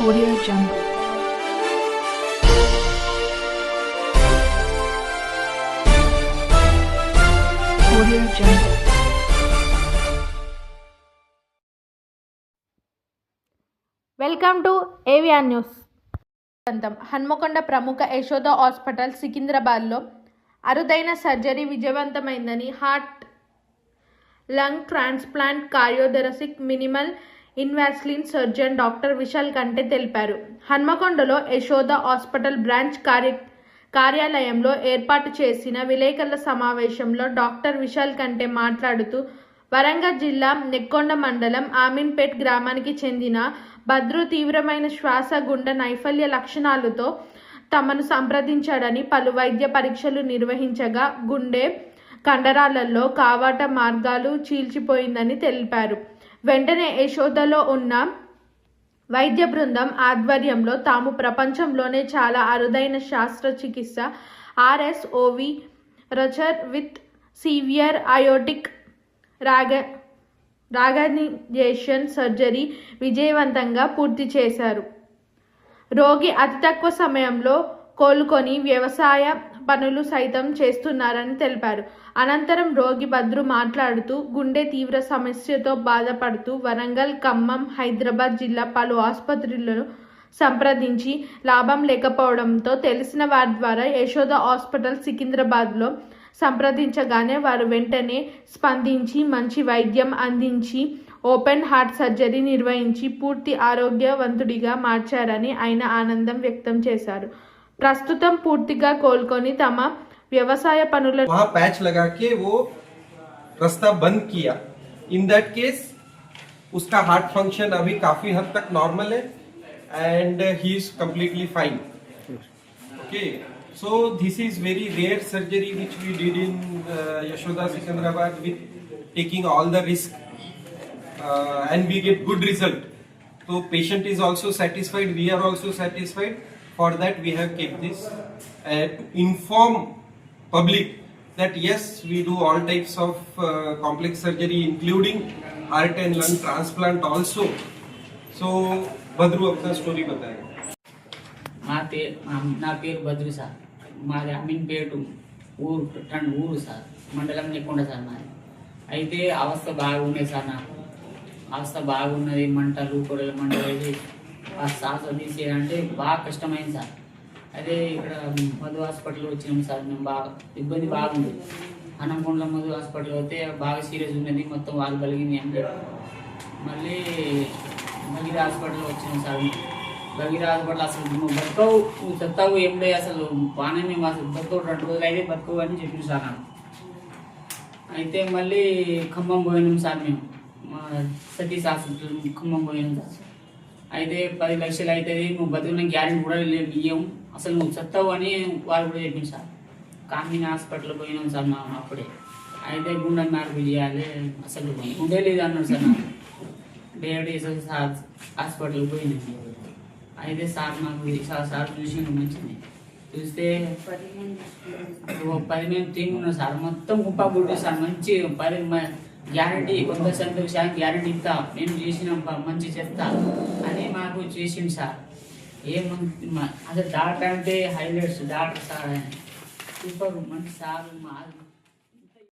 Audio Jungle. Audio Jungle. Welcome to AVR news అంతం హన్మకొండ ప్రముఖ Yashoda hospital సికింద్రాబాద్లో అరుదైన surgery విజయవంతమైందని heart lung transplant cardiothoracic minimal invasive surgeon doctor Vishal కంటే తెలిపారు. హన్మకొండలో Yashoda hospital branch కార్య కార్యాలయంలో ఏర్పాటు చేసిన విలేకరుల సమావేశంలో డాక్టర్ విశాల్ కంటే మాట్లాడుతూ వరంగల్ జిల్లా నెక్కొండ మండలం ఆమీన్పేట్ గ్రామానికి చెందిన భద్రు తీవ్రమైన శ్వాస గుండె నైఫల్య లక్షణాలతో తమను సంప్రదించాడని పలు వైద్య పరీక్షలు నిర్వహించగా గుండె కండరాలలో కావాట మార్గాలు చీల్చిపోయిందని తెలిపారు. వెంటనే యశోదలో ఉన్న వైద్య బృందం ఆధ్వర్యంలో తాము ప్రపంచంలోనే చాలా అరుదైన శస్త్రచికిత్స RSOV rupture with severe aortic రాగ రాగనిజేషన్ సర్జరీ విజయవంతంగా పూర్తి చేశారు. రోగి అతి తక్కువ సమయంలో కోలుకొని వ్యవసాయ పనులు సైతం చేస్తున్నారని తెలిపారు. అనంతరం రోగి భద్రు మాట్లాడుతూ గుండె తీవ్ర సమస్యతో బాధపడుతూ వరంగల్ ఖమ్మం హైదరాబాద్ జిల్లా పలు ఆసుపత్రులను సంప్రదించి లాభం లేకపోవడంతో తెలిసిన వారి ద్వారా యశోద హాస్పిటల్ సికింద్రాబాద్లో సంప్రదించగానే వారు వెంటనే స్పందించి మంచి వైద్యం అందించి ఓపెన్ హార్ట్ సర్జరీ నిర్వహించి పూర్తి ఆరోగ్యవంతుడిగా మార్చారని ఆయన ఆనందం వ్యక్తం చేశారు. ప్రస్తుతం పూర్తిగా కోలుకొని తమ వ్యవసాయ పనుల वहां पैच लगा के वो रास्ता बंद किया इन दैट केस उसका हार्ट फंक्शन अभी काफी हद तक नॉर्मल है and he is completely fine okay so this is very rare surgery which we did in uh, yashoda secunderabad with taking all the risk uh, and we get good result so patient is also satisfied we are also satisfied for that we have kept this uh, to inform public that yes we do all types of uh, complex surgery including heart and lung transplant also so badru Badru આપના story બતાવો માં તે ના પેર બદ્રુ સા మాది అమీన్పేట ఊరు టండ్ ఊరు sir మండలం నికొండ సార్ మాది aithe avastha baagune sir na avastha baagunnadi mantalu kodala mandalu ఆ శ్వాస తీసేయాలంటే బాగా కష్టమైంది సార్. అదే ఇక్కడ మధు హాస్పిటల్ వచ్చినాం సార్ మేము బాగా ఇబ్బంది బాగుంది. అనంకొండలో మధు హాస్పిటల్ అయితే బాగా సీరియస్ ఉన్నది మొత్తం వాళ్ళు కలిగింది అంటే మళ్ళీ భగీర హాస్పిటల్ వచ్చినాం సార్ భగీర హాస్పిటల్ అసలు నువ్వు బతకవు నువ్వు చెత్తావు ఏం లేదు అసలు బాగానే మేము అసలు బతకవు రెండు రోజులు అయితే బతకవు అని చెప్పిన సార్ నాకు అయితే మళ్ళీ ఖమ్మం పోయినాం సార్ మేము. మా సతీష్ హాస్పిటల్ ఖమ్మం పోయినాం సార్. అయితే పది లక్షలు అవుతుంది నువ్వు బతుకున్న గ్యారెంటీ కూడా లేదు ఇయ్యం అసలు నువ్వు చెత్తావు అని వాళ్ళు కూడా చెప్పింది సార్ కామిన్ హాస్పిటల్ పోయినాం సార్ మా అప్పుడే. అయితే గుండె మార్పు చేయాలి అసలు గుండె లేదు అన్నాడు సార్ నాకు. డయాబెటీస్ సార్ హాస్పిటల్కి పోయినాం అయితే సార్ ఇది సార్ సార్ చూసిండు మంచిది చూస్తే పది మేము తింటున్నాం సార్. మొత్తం కుప్ప గుడ్డు సార్ మంచి పది గ్యారంటీ వంద శాతం శాతం గ్యారంటీ ఇస్తా. మేము చేసినాం మంచి చేస్తా అని మాకు చేసిండు సార్. ఏం అసలు డాక్టర్ అంటే హైలైట్స్. డాక్టర్ సార్ ఆయన. సూపర్ మంచి సార్ మా